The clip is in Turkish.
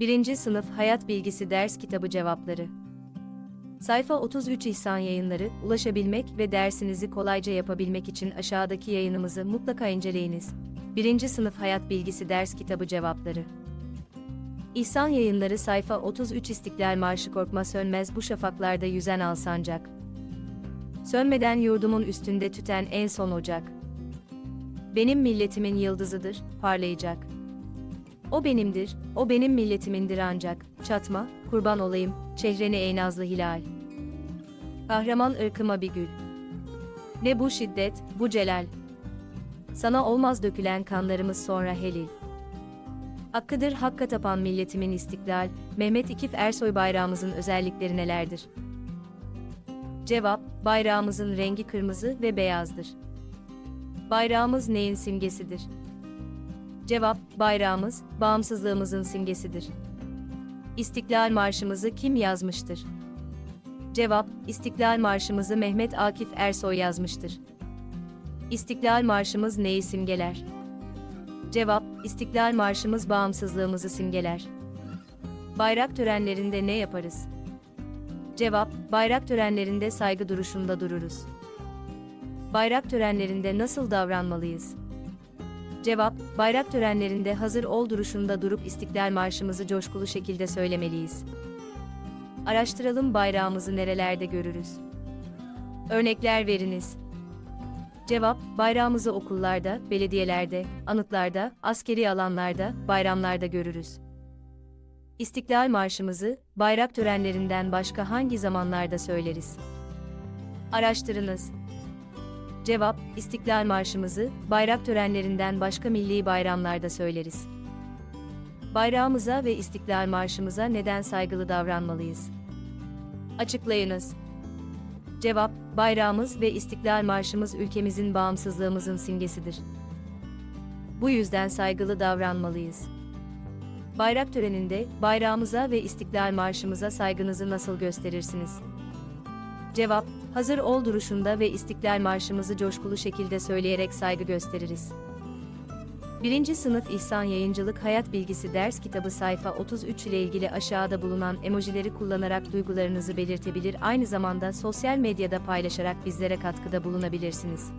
1. Sınıf Hayat Bilgisi Ders Kitabı Cevapları Sayfa 33 İhsan Yayınları, ulaşabilmek ve dersinizi kolayca yapabilmek için aşağıdaki yayınımızı mutlaka inceleyiniz. 1. Sınıf Hayat Bilgisi Ders Kitabı Cevapları İhsan Yayınları sayfa 33 İstiklal Marşı korkma sönmez bu şafaklarda yüzen alsancak. Sönmeden yurdumun üstünde tüten en son ocak. Benim milletimin yıldızıdır, parlayacak. O benimdir, o benim milletimindir ancak, çatma, kurban olayım, çehreni ey nazlı hilal. Kahraman ırkıma bir gül. Ne bu şiddet, bu celal. Sana olmaz dökülen kanlarımız sonra helil. Hakkıdır hakka tapan milletimin istiklal, Mehmet İkif Ersoy bayrağımızın özellikleri nelerdir? Cevap, bayrağımızın rengi kırmızı ve beyazdır. Bayrağımız neyin simgesidir? Cevap, bayrağımız, bağımsızlığımızın simgesidir. İstiklal Marşımızı kim yazmıştır? Cevap, İstiklal Marşımızı Mehmet Akif Ersoy yazmıştır. İstiklal Marşımız neyi simgeler? Cevap, İstiklal Marşımız bağımsızlığımızı simgeler. Bayrak törenlerinde ne yaparız? Cevap, bayrak törenlerinde saygı duruşunda dururuz. Bayrak törenlerinde nasıl davranmalıyız? Cevap, bayrak törenlerinde hazır ol duruşunda durup İstiklal Marşımızı coşkulu şekilde söylemeliyiz. Araştıralım bayrağımızı nerelerde görürüz? Örnekler veriniz. Cevap, bayrağımızı okullarda, belediyelerde, anıtlarda, askeri alanlarda, bayramlarda görürüz. İstiklal Marşımızı, bayrak törenlerinden başka hangi zamanlarda söyleriz? Araştırınız. Cevap, İstiklal Marşımızı, bayrak törenlerinden başka milli bayramlarda söyleriz. Bayrağımıza ve İstiklal Marşımıza neden saygılı davranmalıyız? Açıklayınız. Cevap, bayrağımız ve İstiklal Marşımız ülkemizin bağımsızlığımızın simgesidir. Bu yüzden saygılı davranmalıyız. Bayrak töreninde bayrağımıza ve İstiklal Marşımıza saygınızı nasıl gösterirsiniz? Cevap, hazır ol duruşunda ve İstiklal Marşımızı coşkulu şekilde söyleyerek saygı gösteririz. 1. Sınıf İhsan Yayıncılık Hayat Bilgisi Ders Kitabı sayfa 33 ile ilgili aşağıda bulunan emojileri kullanarak duygularınızı belirtebilir aynı zamanda sosyal medyada paylaşarak bizlere katkıda bulunabilirsiniz.